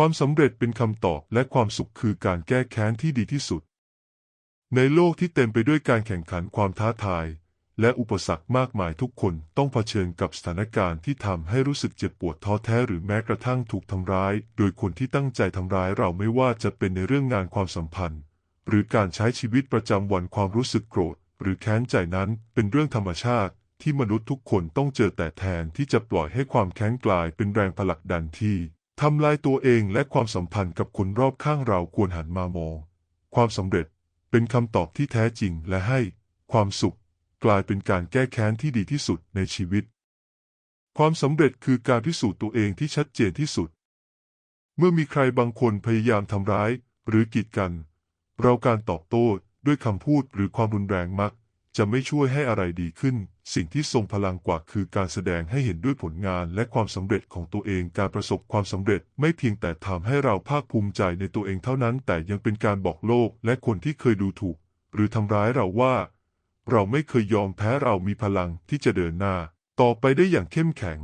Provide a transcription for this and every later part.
ความสำเร็จเป็นคำตอบและความสุขคือการแก้แค้นที่ดีที่สุด ในโลกที่เต็มไปด้วยการแข่งขันความท้าทาย และอุปสรรคมากมายทุกคนต้องเผชิญกับสถานการณ์ที่ทำให้รู้สึกเจ็บปวดท้อแท้หรือแม้กระทั่งถูกทำร้าย โดยคนที่ตั้งใจทำร้ายเราไม่ว่าจะเป็นในเรื่องงานความสัมพันธ์ หรือการใช้ชีวิตประจำวันความรู้สึกโกรธ หรือแค้นใจนั้นเป็นเรื่องธรรมชาติที่มนุษย์ทุกคนต้องเจอแต่แทนที่จะปล่อยให้ความแค้นกลายเป็นแรงผลักดันที่ ทำลายตัวเองและความสัมพันธ์กับคนรอบข้างเราควรหันมามอง ความสำเร็จเป็นคำตอบที่แท้จริงและให้ความสุขกลายเป็นการแก้แค้นที่ดีที่สุดในชีวิต ความสำเร็จคือการพิสูจน์ตัวเองที่ชัดเจนที่สุด เมื่อมีใครบางคนพยายามทำร้ายหรือกีดกัน เราการตอบโต้ด้วยคำพูดหรือความรุนแรงมัก จะไม่ช่วยให้อะไรดีขึ้น สิ่งที่ทรงพลังกว่าคือการแสดงให้เห็นด้วยผลงานและความสำเร็จของตัวเอง การประสบความสำเร็จไม่เพียงแต่ทำให้เราภาคภูมิใจในตัวเองเท่านั้น แต่ยังเป็นการบอกโลกและคนที่เคยดูถูก หรือทำร้ายเราว่า เราไม่เคยยอมแพ้เรามีพลังที่จะเดินหน้า ต่อไปได้อย่างเข้มแข็ง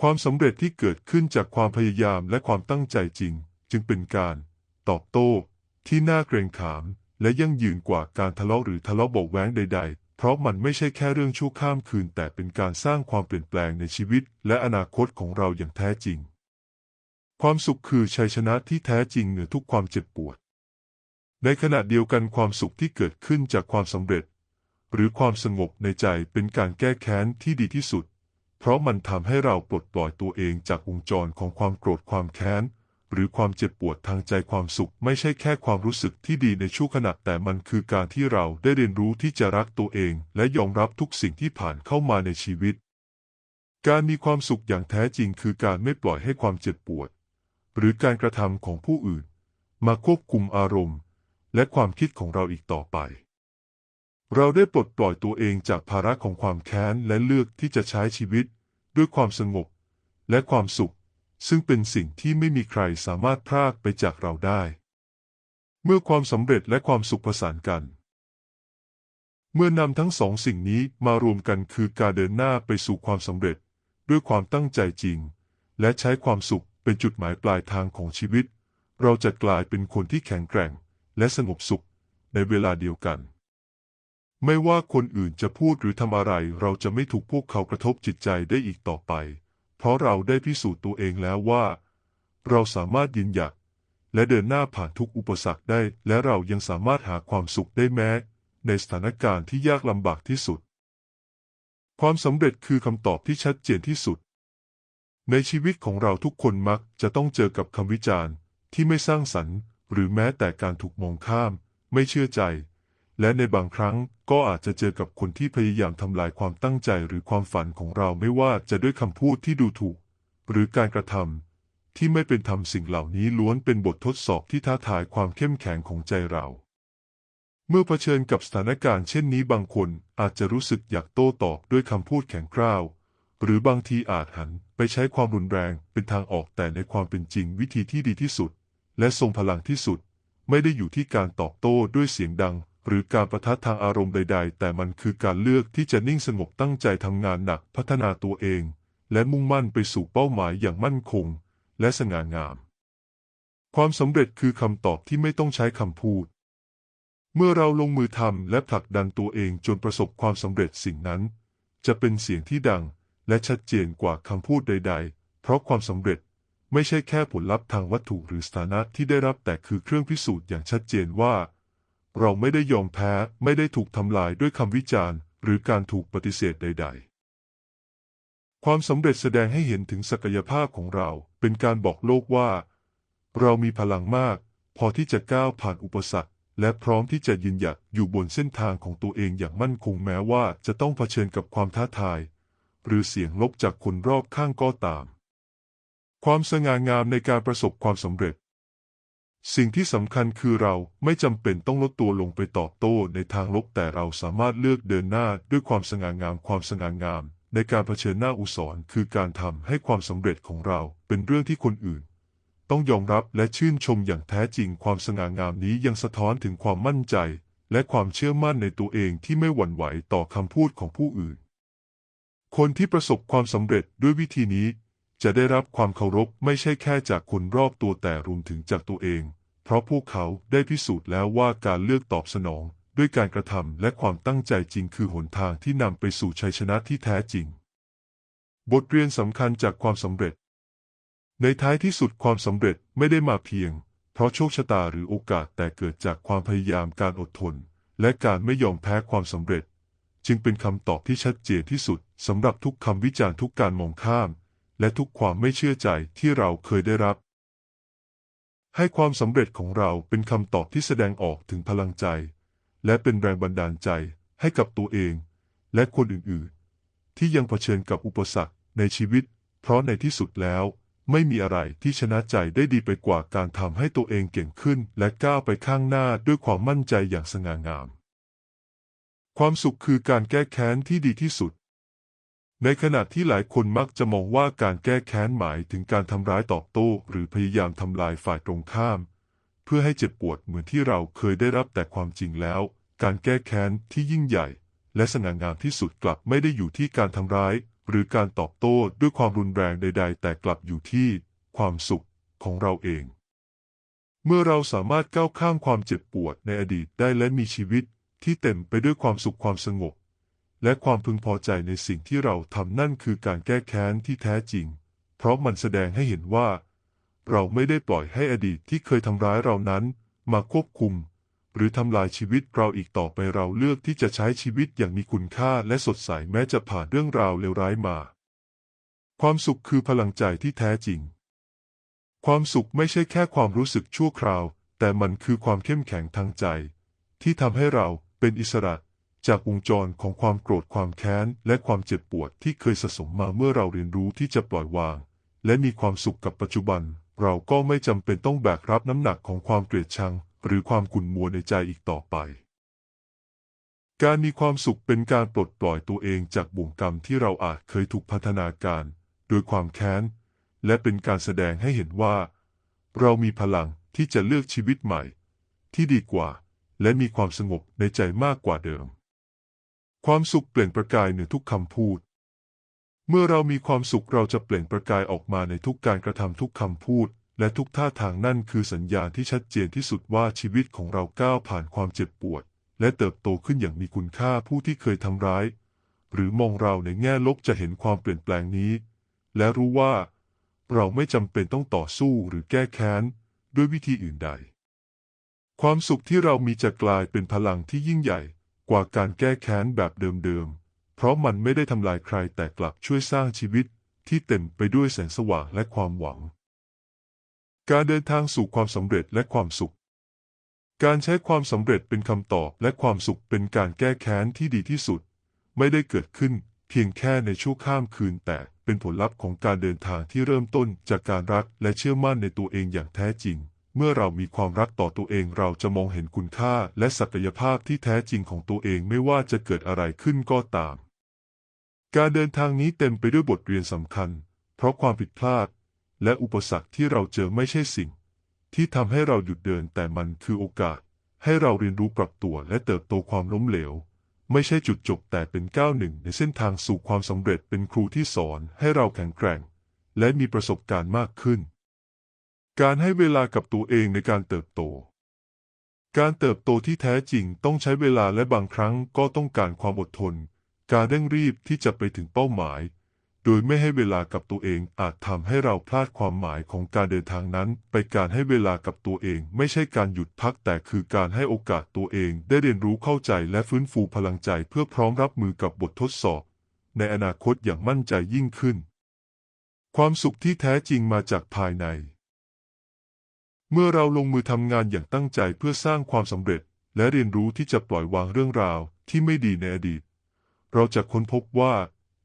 ความสำเร็จที่เกิดขึ้นจากความพยายามและความตั้งใจจริง จึงเป็นการ ตอบโต้ ที่น่าเกรงขามและยั่งยืนกว่าการทะเลาะหรือทะเลาะเบาะแว้งใด ๆ เพราะมันไม่ใช่แค่เรื่องชั่วข้ามคืน แต่เป็นการสร้างความเปลี่ยนแปลงในชีวิต และอนาคตของเราอย่างแท้จริง ความสุขคือชัยชนะที่แท้จริงเหนือทุกความเจ็บปวด ในขณะเดียวกันความสุขที่เกิดขึ้นจากความสำเร็จ หรือความสงบในใจเป็นการแก้แค้นที่ดีที่สุด เพราะมันทำให้เราปลดปล่อยตัวเองจากวงจรของความโกรธความแค้น หรือความเจ็บปวดทางใจความสุข ไม่ใช่แค่ความรู้สึกที่ดีในชั่วขณะแต่มันคือการที่เราได้เรียนรู้ที่จะรักตัวเอง และยอมรับทุกสิ่งที่ผ่านเข้ามาในชีวิต การมีความสุขอย่างแท้จริงคือการไม่ปล่อยให้ความเจ็บปวด หรือการกระทำของผู้อื่น มาควบคุมอารมณ์ และความคิดของเราอีกต่อไป เราได้ปลดปล่อยตัวเองจากภาระของความแค้นและเลือกที่จะใช้ชีวิต ด้วยความสงบ และความสุข ซึ่งเป็นสิ่งที่ไม่มีใครสามารถพรากไปจากเราได้ เมื่อความสำเร็จและความสุขประสานกัน เมื่อนำทั้งสองสิ่งนี้มารวมกันคือการเดินหน้าไปสู่ความสำเร็จ ด้วยความตั้งใจจริง และใช้ความสุขเป็นจุดหมายปลายทางของชีวิต เราจะกลายเป็นคนที่แข็งแกร่ง และสงบสุขในเวลาเดียวกัน ไม่ว่าคนอื่นจะพูดหรือทำอะไรเราจะไม่ถูกพวกเขากระทบจิตใจได้อีกต่อไป เพราะเราได้พิสูจน์ตัวเองแล้วว่า เราสามารถยืนหยัดและเดินหน้าผ่านทุกอุปสรรคได้ และเรายังสามารถหาความสุขได้แม้ ในสถานการณ์ที่ยากลำบากที่สุด ความสำเร็จคือคำตอบที่ชัดเจนที่สุด ในชีวิตของเราทุกคนมักจะต้องเจอกับคำวิจารณ์ที่ไม่สร้างสรรค์ หรือแม้แต่การถูกมองข้าม ไม่เชื่อใจ และในบางครั้งก็อาจจะเจอกับคนที่พยายามทำลายความตั้งใจหรือความฝันของเราไม่ว่าจะด้วยคำพูดที่ดูถูก หรือการกระทำที่ไม่เป็นธรรมสิ่งเหล่านี้ล้วนเป็นบททดสอบที่ท้าทายความเข้มแข็งของใจเรา เมื่อเผชิญกับสถานการณ์เช่นนี้บางคนอาจจะรู้สึกอยากโต้ตอบด้วยคำพูดแข็งกร้าว หรือบางทีอาจหันไปใช้ความรุนแรงเป็นทางออกแต่ในความเป็นจริงวิธีที่ดีที่สุด และทรงพลังที่สุด ไม่ได้อยู่ที่การตอบโต้ด้วยเสียงดัง หรือการประทัดทางอารมณ์ใด ๆ แต่มันคือการเลือกที่จะนิ่งสงบตั้งใจทำงานหนักพัฒนาตัวเอง และมุ่งมั่นไปสู่เป้าหมายอย่างมั่นคง และสง่างาม ความสำเร็จคือคำตอบที่ไม่ต้องใช้คำพูด เมื่อเราลงมือทำและผลักดันตัวเองจนประสบความสำเร็จสิ่งนั้น จะเป็นเสียงที่ดังและชัดเจนกว่าคำพูดใด ๆ เพราะความสำเร็จไม่ใช่แค่ผลลัพธ์ทางวัตถุหรือสถานะที่ได้รับแต่คือเครื่องพิสูจน์อย่างชัดเจนว่า เราไม่ได้ยอมแพ้ ไม่ได้ถูกทำลายด้วยคำวิจารณ์ หรือการถูกปฏิเสธใด ๆ ความสำเร็จแสดงให้เห็นถึงศักยภาพของเรา เป็นการบอกโลกว่า เรามีพลังมาก พอที่จะก้าวผ่านอุปสรรค และพร้อมที่จะยืนหยัดอยู่บนเส้นทางของตัวเองอย่างมั่นคงแม้ว่าจะต้องเผชิญกับความท้าทาย หรือเสียงลบจากคนรอบข้างก็ตาม ความสง่างามในการประสบความสำเร็จ สิ่งที่สำคัญคือเราไม่จำเป็นต้องลดตัวลงไปตอบโต้ในทางลบแต่เราสามารถเลือกเดินหน้าด้วยความสง่างามความสง่างาม ในการเผชิญหน้าอุสรคือการทำให้ความสำเร็จของเราเป็นเรื่องที่คนอื่น ต้องยอมรับและชื่นชมอย่างแท้จริงความสง่างามนี้ยังสะท้อนถึงความมั่นใจ และความเชื่อมั่นในตัวเองที่ไม่หวั่นไหวต่อคำพูดของผู้อื่น คนที่ประสบความสำเร็จด้วยวิธีนี้ จะได้รับความเคารพไม่ใช่แค่จากคนรอบตัวแต่รวมถึงจากตัวเอง เพราะพวกเขาได้พิสูจน์แล้วว่าการเลือกตอบสนอง ด้วยการกระทำและความตั้งใจจริงคือหนทางที่นำไปสู่ชัยชนะที่แท้จริง บทเรียนสำคัญจากความสำเร็จ ในท้ายที่สุดความสำเร็จไม่ได้มาเพียง เพราะโชคชะตาหรือโอกาสแต่เกิดจากความพยายามการอดทน และการไม่ยอมแพ้ความสำเร็จ จึงเป็นคำตอบที่ชัดเจนที่สุดสำหรับทุกคำวิจารณ์ทุกการมองข้าม และทุกความไม่เชื่อใจที่เราเคยได้รับ ให้ความสำเร็จของเราเป็นคำตอบที่แสดงออกถึงพลังใจ และเป็นแรงบันดาลใจให้กับตัวเอง และคนอื่นๆ ที่ยังเผชิญกับอุปสรรคในชีวิต เพราะในที่สุดแล้วไม่มีอะไรที่ชนะใจได้ดีไปกว่าการทำให้ตัวเองเก่งขึ้น และก้าวไปข้างหน้าด้วยความมั่นใจอย่างสง่างาม ความสุขคือการแก้แค้นที่ดีที่สุด ในขณะที่หลายคนมักจะมองว่าการแก้แค้นหมายถึงการทำร้ายตอบโต้หรือพยายามทำลายฝ่ายตรงข้าม เพื่อให้เจ็บปวดเหมือนที่เราเคยได้รับแต่ความจริงแล้ว การแก้แค้นที่ยิ่งใหญ่ และสง่างามที่สุดกลับไม่ได้อยู่ที่การทำร้าย หรือการตอบโต้ด้วยความรุนแรงใด ๆ แต่กลับอยู่ที่ความสุขของเราเอง เมื่อเราสามารถก้าวข้ามความเจ็บปวดในอดีตได้และมีชีวิตที่เต็มไปด้วยความสุขความสงบ และความพึงพอใจในสิ่งที่เราทำนั่นคือการแก้แค้นที่แท้จริง เพราะมันแสดงให้เห็นว่า เราไม่ได้ปล่อยให้อดีตที่เคยทำร้ายเรานั้น มาควบคุม หรือทำลายชีวิตเราอีกต่อไปเราเลือกที่จะใช้ชีวิตอย่างมีคุณค่าและสดใสแม้จะผ่านเรื่องราวเลวร้ายมา ความสุขคือพลังใจที่แท้จริง ความสุขไม่ใช่แค่ความรู้สึกชั่วคราว แต่มันคือความเข้มแข็งทางใจ ที่ทำให้เราเป็นอิสระ จากวงจรของความโกรธความแค้น และความเจ็บปวดที่เคยสะสมมาเมื่อเราเรียนรู้ที่จะปล่อยวาง และมีความสุขกับปัจจุบัน เราก็ไม่จำเป็นต้องแบกรับน้ำหนักของความเกลียดชัง หรือความขุ่นมัวในใจอีกต่อไป การมีความสุขเป็นการปลดปล่อยตัวเองจากบ่วงกรรมที่เราอาจเคยถูกพัฒนาการโดยความแค้น และเป็นการแสดงให้เห็นว่า เรามีพลังที่จะเลือกชีวิตใหม่ ที่ดีกว่า และมีความสงบในใจมากกว่าเดิม ความสุขเปล่งประกายเหนือทุกคำพูด เมื่อเรามีความสุขเราจะเปล่งประกายออกมาในทุกการกระทำทุกคำพูด และทุกท่าทางนั่นคือสัญญาณที่ชัดเจนที่สุดว่าชีวิตของเราก้าวผ่านความเจ็บปวด และเติบโตขึ้นอย่างมีคุณค่าผู้ที่เคยทำร้าย หรือมองเราในแง่ลบจะเห็นความเปลี่ยนแปลงนี้ และรู้ว่า เราไม่จำเป็นต้องต่อสู้หรือแก้แค้น ด้วยวิธีอื่นใด ความสุขที่เรามีจะกลายเป็นพลังที่ยิ่งใหญ่ กว่าการแก้แค้นแบบเดิมๆ เพราะมันไม่ได้ทำลายใครแต่กลับช่วยสร้างชีวิตที่เต็มไปด้วยแสงสว่างและความหวัง การเดินทางสู่ความสำเร็จและความสุข การใช้ความสำเร็จเป็นคำตอบและความสุขเป็นการแก้แค้นที่ดีที่สุด ไม่ได้เกิดขึ้นเพียงแค่ในชั่วข้ามคืนแต่เป็นผลลัพธ์ของการเดินทางที่เริ่มต้นจากการรักและเชื่อมั่นในตัวเองอย่างแท้จริง เมื่อเรามีความรักต่อตัวเองเราจะมองเห็นคุณค่าและศักยภาพที่แท้จริงของตัวเองไม่ว่าจะเกิดอะไรขึ้นก็ตาม การเดินทางนี้เต็มไปด้วยบทเรียนสำคัญ เพราะความผิดพลาด และอุปสรรคที่เราเจอไม่ใช่สิ่ง ที่ทำให้เราหยุดเดินแต่มันคือโอกาส ให้เราเรียนรู้ปรับตัวและเติบโตความล้มเหลว ไม่ใช่จุดจบแต่เป็นก้าวหนึ่งในเส้นทางสู่ความสำเร็จเป็นครูที่สอนให้เราแข็งแกร่ง และมีประสบการณ์มากขึ้น การให้เวลากับตัวเองในการเติบโต การเติบโตที่แท้จริงต้องใช้เวลาและบางครั้งก็ต้องการความอดทน การเร่งรีบที่จะไปถึงเป้าหมาย โดยไม่ให้เวลากับตัวเองอาจทำให้เราพลาดความหมายของการเดินทางนั้น ไปการให้เวลากับตัวเอง ไม่ใช่การหยุดพักแต่คือการให้โอกาสตัวเองได้เรียนรู้เข้าใจและฟื้นฟูพลังใจเพื่อพร้อมรับมือกับบททดสอบ ในอนาคตอย่างมั่นใจยิ่งขึ้น ความสุขที่แท้จริงมาจากภายใน เมื่อเราลงมือทำงานอย่างตั้งใจเพื่อสร้างความสำเร็จ และเรียนรู้ที่จะปล่อยวางเรื่องราวที่ไม่ดีในอดีต เราจะค้นพบว่า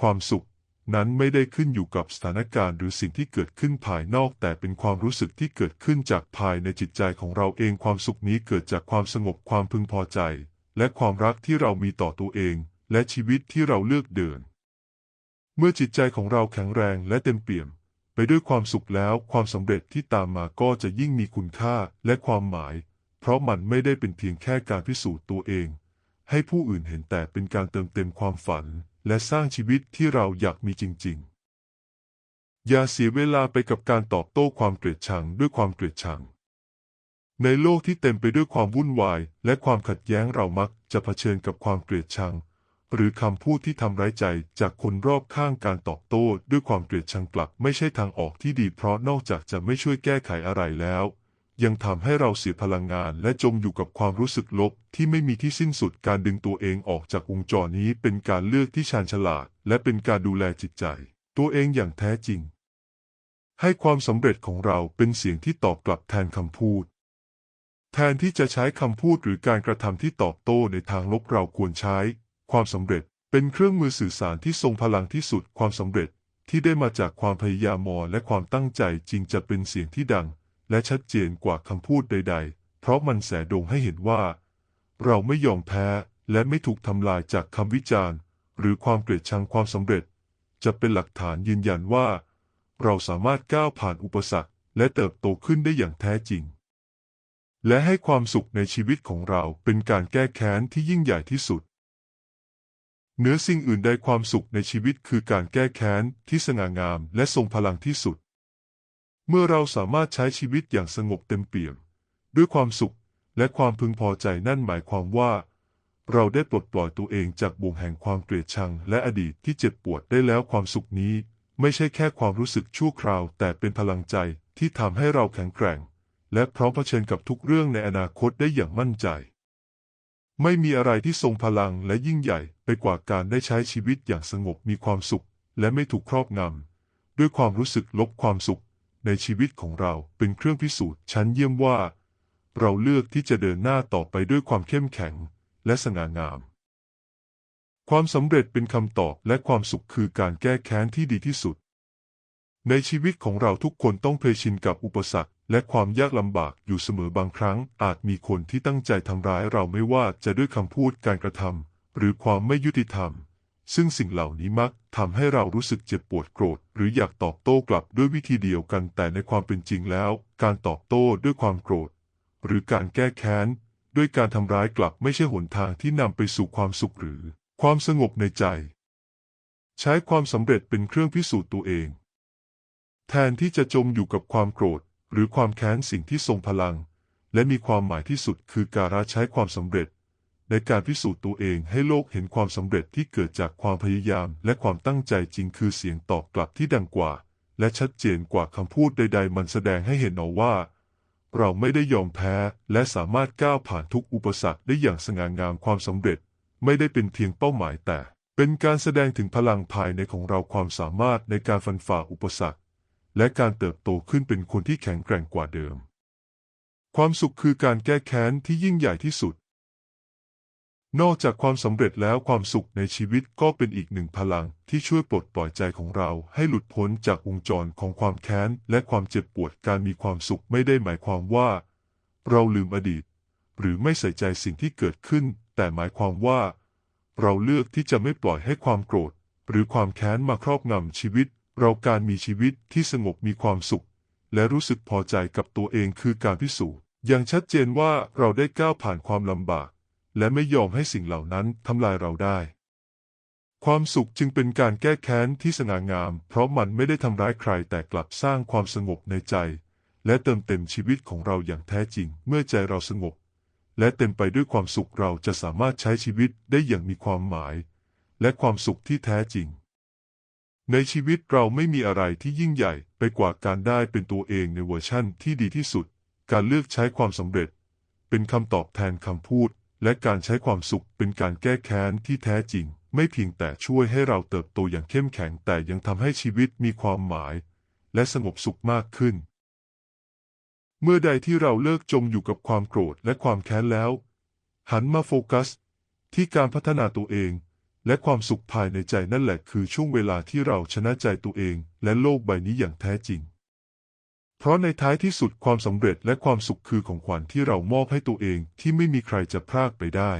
ความสุขนั้นไม่ได้ขึ้นอยู่กับสถานการณ์หรือสิ่งที่เกิดขึ้นภายนอก แต่เป็นความรู้สึกที่เกิดขึ้นจากภายในจิตใจของเราเองความสุขนี้เกิดจากความสงบความพึงพอใจ และความรักที่เรามีต่อตัวเอง และชีวิตที่เราเลือกเดิน เมื่อจิตใจของเราแข็งแรงและเต็มเปี่ยม ด้วยความสุขแล้วความสำเร็จที่ตามมาก็จะยิ่งมีคุณค่าและความหมาย เพราะมันไม่ได้เป็นเพียงแค่การพิสูจน์ตัวเอง ให้ผู้อื่นเห็นแต่เป็นการเติมเต็มความฝัน และสร้างชีวิตที่เราอยากมีจริง ๆ อย่าเสียเวลาไปกับการตอบโต้ความเกลียดชังด้วยความเกลียดชังในโลกที่เต็มไปด้วยความวุ่นวาย และความขัดแย้งเรามักจะเผชิญกับความเกลียดชัง หรือคำพูดที่ทำร้ายใจจากคนรอบข้างการตอบโต้ด้วยความเกลียดชังกลับไม่ใช่ทางออกที่ดีเพราะนอกจากจะไม่ช่วยแก้ไขอะไรแล้ว ยังทำให้เราเสียพลังงานและจมอยู่กับความรู้สึกลบที่ไม่มีที่สิ้นสุดการดึงตัวเองออกจากวงจรนี้เป็นการเลือกที่ชาญฉลาด และเป็นการดูแลจิตใจ ตัวเองอย่างแท้จริง ให้ความสำเร็จของเราเป็นเสียงที่ตอบกลับแทนคำพูดแทนที่จะใช้คำพูดหรือการกระทำที่ตอบโต้ในทางลบเราควรใช้ ความสำเร็จเป็นเครื่องมือสื่อสารที่ทรงพลังที่สุดความสำเร็จที่ได้มาจากความพยายามอและความตั้งใจจริงจะเป็นเสียงที่ดัง และชัดเจนกว่าคำพูดใด ๆ เพราะมันแสดงให้เห็นว่า เราไม่ยอมแพ้และไม่ถูกทำลายจากคำวิจารณ์ หรือความเกลียดชังความสำเร็จ จะเป็นหลักฐานยืนยันว่า เราสามารถก้าวผ่านอุปสรรค และเติบโตขึ้นได้อย่างแท้จริง และให้ความสุขในชีวิตของเราเป็นการแก้แค้นที่ยิ่งใหญ่ที่สุด เหนือสิ่งอื่นใดความสุขในชีวิตคือการแก้แค้นที่สง่างามและทรงพลังที่สุด เมื่อเราสามารถใช้ชีวิตอย่างสงบเต็มเปี่ยม ด้วยความสุขและความพึงพอใจนั่นหมายความว่า เราได้ปลดปล่อยตัวเองจากบ่วงแห่งความเกลียดชัง และอดีตที่เจ็บปวดได้แล้วความสุขนี้ ไม่ใช่แค่ความรู้สึกชั่วคราว แต่เป็นพลังใจที่ทำให้เราแข็งแกร่ง และพร้อมเผชิญกับทุกเรื่องในอนาคตได้อย่างมั่นใจ ไม่มีอะไรที่ทรงพลังและยิ่งใหญ่ไปกว่าการได้ใช้ชีวิตอย่างสงบมีความสุข และไม่ถูกครอบงำด้วยความรู้สึกลบความสุข ในชีวิตของเราเป็นเครื่องพิสูจน์ชั้นเยี่ยมว่า เราเลือกที่จะเดินหน้าต่อไปด้วยความเข้มแข็ง และสง่างาม ความสำเร็จเป็นคำตอบและความสุขคือการแก้แค้นที่ดีที่สุด ในชีวิตของเราทุกคนต้องเพยชินกับอุปสรรค และความยากลำบากอยู่เสมอบางครั้งอาจมีคนที่ตั้งใจทำร้ายเราไม่ว่าจะด้วยคำพูดการกระทำหรือความไม่ยุติธรรม ซึ่งสิ่งเหล่านี้มักทำให้เรารู้สึกเจ็บปวดโกรธ หรืออยากตอบโต้กลับด้วยวิธีเดียวกันแต่ในความเป็นจริงแล้ว การตอบโต้ด้วยความโกรธ หรือการแก้แค้น ด้วยการทำร้ายกลับไม่ใช่หนทางที่นำไปสู่ความสุขหรือ ความสงบในใจ ใช้ความสำเร็จเป็นเครื่องพิสูจน์ตัวเอง แทนที่จะจมอยู่กับความโกรธ หรือความแค้นสิ่งที่ทรงพลัง และมีความหมายที่สุดคือการใช้ความสำเร็จ ในการพิสูจน์ตัวเองให้โลกเห็นความสำเร็จที่เกิดจากความพยายาม และความตั้งใจจริงคือเสียงตอบกลับที่ดังกว่า และชัดเจนกว่าคำพูดใด ๆ มันแสดงให้เห็นเอาว่า เราไม่ได้ยอมแพ้และสามารถก้าวผ่านทุกอุปสรรคได้อย่างสง่างามความสำเร็จ ไม่ได้เป็นเพียงเป้าหมายแต่เป็นการแสดงถึงพลังภายในของเราความสามารถในการฟันฝ่าอุปสรรค และการเติบโตขึ้นเป็นคนที่แข็งแกร่งกว่าเดิม ความสุขคือการแก้แค้นที่ยิ่งใหญ่ที่สุด นอกจากความสำเร็จแล้วความสุขในชีวิตก็เป็นอีกหนึ่งพลังที่ช่วยปลดปล่อยใจของเราให้หลุดพ้นจากวงจรของความแค้นและความเจ็บปวดการมีความสุขไม่ได้หมายความว่า เราลืมอดีต หรือไม่ใส่ใจสิ่งที่เกิดขึ้น แต่หมายความว่า เราเลือกที่จะไม่ปล่อยให้ความโกรธ หรือความแค้นมาครอบงำชีวิต เราการมีชีวิตที่สงบมีความสุข และรู้สึกพอใจกับตัวเองคือการพิสูจน์อย่างชัดเจนว่าเราได้ก้าวผ่านความลำบาก และไม่ยอมให้สิ่งเหล่านั้นทำลายเราได้ ความสุขจึงเป็นการแก้แค้นที่สง่างาม เพราะมันไม่ได้ทำร้ายใครแต่กลับสร้างความสงบในใจ และเติมเต็มชีวิตของเราอย่างแท้จริง เมื่อใจเราสงบ และเต็มไปด้วยความสุขเราจะสามารถใช้ชีวิตได้อย่างมีความหมาย และความสุขที่แท้จริง ในชีวิตเราไม่มีอะไรที่ยิ่งใหญ่ไปกว่าการได้เป็นตัวเองในเวอร์ชั่นที่ดีที่สุด การเลือกใช้ความสำเร็จ เป็นคำตอบแทนคำพูด และการใช้ความสุขเป็นการแก้แค้นที่แท้จริง ไม่เพียงแต่ช่วยให้เราเติบโตอย่างเข้มแข็งแต่ยังทำให้ชีวิตมีความหมาย และสงบสุขมากขึ้น เมื่อใดที่เราเลิกจมอยู่กับความโกรธและความแค้นแล้ว หันมาโฟกัส ที่การพัฒนาตัวเอง และความสุขภายในใจนั่นแหละคือช่วงเวลาที่เราชนะใจตัวเอง และโลกใบนี้อย่างแท้จริง เพราะในท้ายที่สุดความสำเร็จและความสุขคือของขวัญที่เรามอบให้ตัวเองที่ไม่มีใครจะพรากไปได้